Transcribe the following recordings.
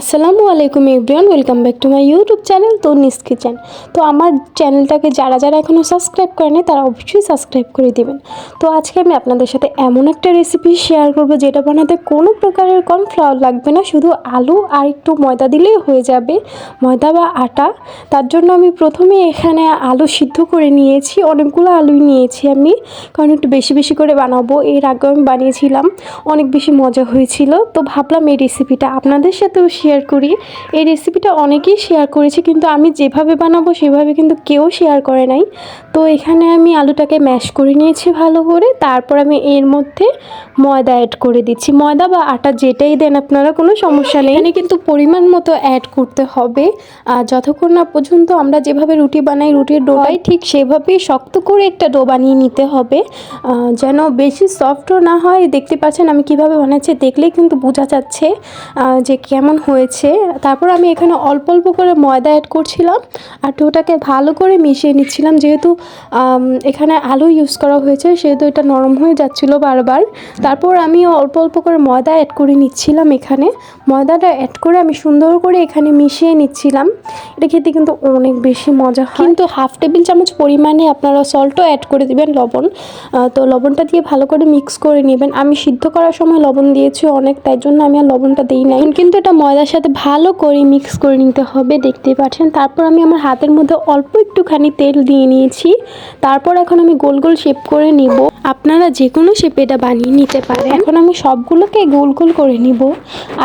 আসসালামু আলাইকুম everyone welcome back to my YouTube channel nice kitchen তো আমার চ্যানেলটাকে যারা যারা এখনও সাবস্ক্রাইব করেনি, তারা অবশ্যই সাবস্ক্রাইব করে দিবেন। তো আজকে আমি আপনাদের সাথে এমন একটা রেসিপি শেয়ার করব, যেটা বানাতে কোনো প্রকারের কর্নফ্লাওয়ার লাগবে না, শুধু আলু আর একটু ময়দা দিলেই হয়ে যাবে, ময়দা বা আটা। তার জন্য আমি প্রথমে এখানে আলু সিদ্ধ করে নিয়েছি, অনেকগুলো আলুই নিয়েছি আমি, কারণ একটু বেশি বেশি করে বানাবো, এর আগেও আমি বানিয়েছিলাম, অনেক বেশি মজা হয়েছিল। তো ভাবলাম এই রেসিপিটা আপনাদের সাথেও শেয়ার করি। এই রেসিপিটা অনেকেই শেয়ার করেছে, কিন্তু আমি যেভাবে বানাবো, সেভাবে কিন্তু কেউ শেয়ার করে নাই। তো এখানে আমি আলুটাকে ম্যাশ করে নিয়েছি ভালো করে। তারপর আমি এর মধ্যে ময়দা অ্যাড করে দিচ্ছি। ময়দা বা আটা যেটাই দেন আপনারা, কোনো সমস্যা নেই। এখানে কিন্তু পরিমাণ মতো অ্যাড করতে হবে। যতক্ষণ না পর্যন্ত আমরা যেভাবে রুটি বানাই, রুটির ডোটাই ঠিক সেভাবেই শক্ত করে একটা ডো বানিয়ে নিতে হবে। যেন বেশি সফটও না হয়। দেখতে পাচ্ছেন আমি কীভাবে বানাচ্ছি, দেখলেই কিন্তু বোঝা যাচ্ছে যে কেমন হয়েছে। তারপর আমি এখানে অল্প অল্প করে ময়দা অ্যাড করছিলাম আর ডোটাকে ভালো করে মিশিয়ে নিচ্ছিলাম। যেহেতু এখানে আলু ইউজ করা হয়েছে সেহেতু এটা নরম হয়ে যাচ্ছিল বারবার। তারপর আমি অল্প অল্প করে ময়দা অ্যাড করে নিচ্ছিলাম এখানে। ময়দাটা অ্যাড করে আমি সুন্দর করে এখানে মিশিয়ে নিচ্ছিলাম। এটা খেতে কিন্তু অনেক বেশি মজা হয়। কিন্তু হাফ টেবিল চামচ পরিমাণে আপনারা সল্টও অ্যাড করে দিবেন লবণ। তো লবণটা দিয়ে ভালো করে মিক্স করে নেবেন। আমি সিদ্ধ করার সময় লবণ দিয়েছি অনেক তাই জন্য আমি আর লবণটা দিই নাই। কিন্তু এটা ময়দার সাথে ভালো করে মিক্স করে নিতে হবে, দেখতে পাচ্ছেন? তারপর আমি আমার হাতের মধ্যে অল্প একটুখানি তেল দিয়ে নিয়েছি। তারপর এখন আমি গোল গোল শেপ করে নিব। আপনারা যে কোনো শেপে এটা বানিয়ে নিতে পারেন। এখন আমি সবগুলোকে গোল গোল করে নিব।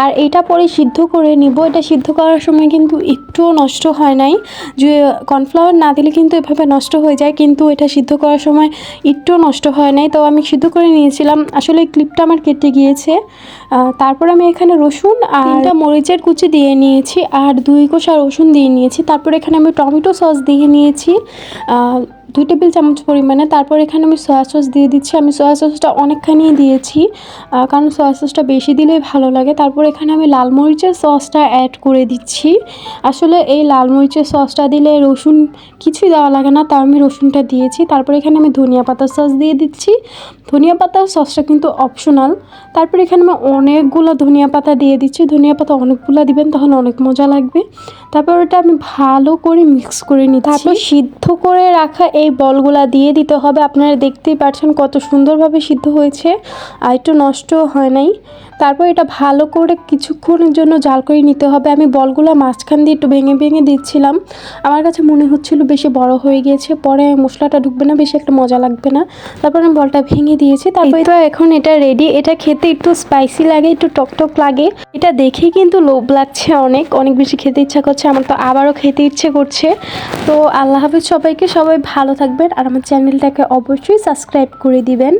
আর এটা পরে সিদ্ধ করে নিব। এটা সিদ্ধ করার সময় কিন্তু একটুও নষ্ট হয় নাই। যে কর্নফ্লাওয়ার না দিলে কিন্তু এভাবে নষ্ট হয়ে যায়। কিন্তু এটা সিদ্ধ করার সময় একটুও নষ্ট হয় নাই। তো আমি সিদ্ধ করে নিয়েছিলাম। আসলে ক্লিপটা আমার কেটে গিয়েছে। তারপর আমি এখানে রসুন আর তিনটা মরিচের কুচি দিয়ে নিয়েছি আর দুই কোষা রসুন দিয়ে নিয়েছি। তারপর এখানে আমি টমেটো সস দিয়ে নিয়েছি। দুই টেবিল চামচ পরিমাণে, তারপর এখানে আমি সয়া সস দিয়ে দিচ্ছি। আমি সয়া সসটা অনেকখানি দিয়েছি কারণ সয়া সসটা বেশি দিলেই ভালো লাগে। তারপর এখানে আমি লাল মরিচের সসটা অ্যাড করে দিচ্ছি। আসলে এই লাল মরিচের সসটা দিলে রসুন কিছুই দেওয়া লাগে না, তাও আমি রসুনটা দিয়েছি। তারপর এখানে আমি ধনিয়া পাতার সস দিয়ে দিচ্ছি। ধনিয়া পাতার সসটা কিন্তু অপশনাল তারপর এখানে আমি অনেকগুলো ধনিয়া পাতা দিয়ে দিচ্ছি। ধনিয়া পাতা অনেকগুলো দিবেন, তাহলে অনেক মজা লাগবে। তারপর ওটা আমি ভালো করে মিক্স করে নিচ্ছি। তারপর সিদ্ধ করে রাখা এই বলগুলা দিয়ে দিতে হবে। আপনারা দেখতেই পাচ্ছেন কত সুন্দরভাবে সিদ্ধ হয়েছে। আর একটু নষ্টও হয় নাই। তারপর এটা ভালো করে কিছুক্ষণের জন্য জাল করে নিতে হবে। আমি বলগুলা মাঝখান দিয়ে একটু ভেঙে ভেঙে দিচ্ছিলাম। আমার কাছে মনে হচ্ছিল বেশি বড় হয়ে গিয়েছে পরে মশলাটা ঢুকবে না, বেশি একটা মজা লাগবে না। তারপর আমি বলটা ভেঙে দিয়েছি। তারপর তো এখন এটা রেডি এটা খেতে একটু স্পাইসি লাগে, একটু টকটক লাগে। এটা দেখে কিন্তু লোভ লাগছে অনেক। অনেক বেশি খেতে ইচ্ছা করছে। আমার তো আবারও খেতে ইচ্ছে করছে। তো আল্লাহ হাফিজ সবাইকে সবাই ভালো থাকবেন আর আমার চ্যানেলটাকে অবশ্যই সাবস্ক্রাইব করে দিবেন।